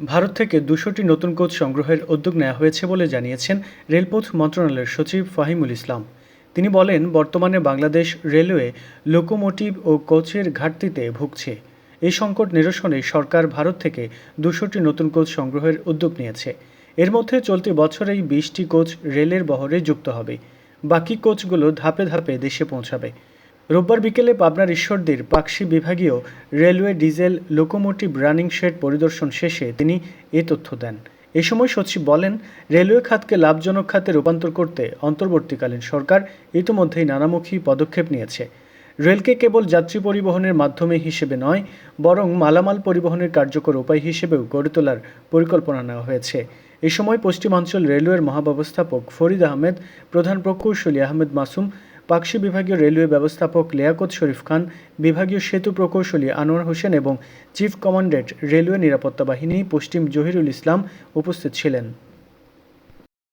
ভারত থেকে দুশোটি নতুন কোচ সংগ্রহের উদ্যোগ নেওয়া হয়েছে বলে জানিয়েছেন রেলপথ মন্ত্রণালয়ের সচিব ফাহিমুল ইসলাম। তিনি বলেন, বর্তমানে বাংলাদেশ রেলওয়ে লোকোমোটিভ ও কোচের ঘাটতিতে ভুগছে। এই সংকট নিরসনে সরকার ভারত থেকে দুশোটি নতুন কোচ সংগ্রহের উদ্যোগ নিয়েছে। এর মধ্যে চলতি বছরেই বিশটি কোচ রেলের বহরে যুক্ত হবে। বাকি কোচগুলো ধাপে ধাপে দেশে পৌঁছাবে। রোববার বিকেলে পাবনার ঈশ্বরদীর পাকশি বিভাগীয় railway diesel locomotive running shed পরিদর্শন শেষে তিনি এ তথ্য দেন। এ সময় সচিব বলেন, রেলওয়ে খাতকে লাভজনক খাতে রূপান্তর করতে অন্তর্বর্তীকালীন সরকার ইতিমধ্যেই নানামুখী পদক্ষেপ নিয়েছে। রেলকে কেবল যাত্রী পরিবহনের মাধ্যমে হিসেবে নয়, বরং মালামাল পরিবহনের কার্যকর উপায় হিসেবেও গড়ে তোলার পরিকল্পনা নেওয়া হয়েছে। এ সময় পশ্চিমাঞ্চল রেলওয়ের মহাব্যবস্থাপক ফরিদ আহমেদ, প্রধান প্রকৌশলী আহমেদ মাসুম পাকশি বিভাগীয় রেলওয়ে ব্যবস্থাপক লিয়াকত শরীফ খান, বিভাগীয় সেতু প্রকৌশলী আনোয়ার হোসেন এবং চিফ কমান্ডেন্ট রেলওয়ে নিরাপত্তা বাহিনী পশ্চিম জহিরুল ইসলাম উপস্থিত ছিলেন।